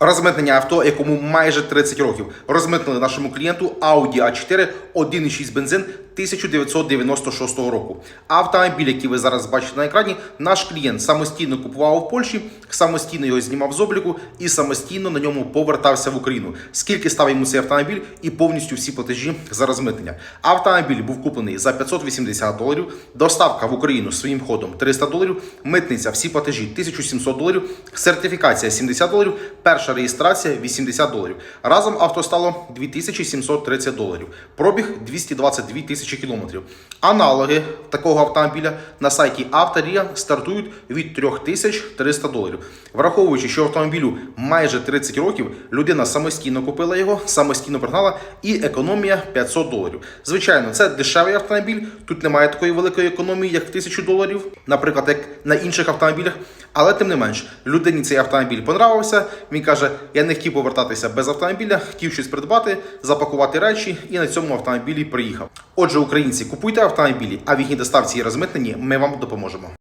Розмитнення авто, якому майже 30 років. Розмитнили нашому клієнту Audi A4 1,6 бензин 1996 року. Автомобіль, який ви зараз бачите на екрані, наш клієнт самостійно купував у Польщі, самостійно його знімав з обліку і самостійно на ньому повертався в Україну. Скільки став йому цей автомобіль і повністю всі платежі за розмитнення. Автомобіль був куплений за 580 доларів, доставка в Україну своїм ходом 300 доларів, митниця всі платежі 1700 доларів, сертифікація 70 доларів, перша реєстрація 80 доларів. Разом авто стало 2730 доларів. Пробіг 222 тисячі кілометрів. Аналоги такого автомобіля на сайті Авторія стартують від 3300 доларів. Враховуючи, що автомобілю майже 30 років, людина самостійно купила його, самостійно пригнала і економія 500 доларів. Звичайно, це дешевий автомобіль. Тут немає такої великої економії, як в 1000 доларів, наприклад, як на інших автомобілях. Але тим не менш, людині цей автомобіль понравився. Він каже: я не хотів повертатися без автомобіля, хотів щось придбати, запакувати речі і на цьому автомобілі приїхав. Отже, українці, купуйте автомобілі, а в їхній доставці і розмитненні ми вам допоможемо.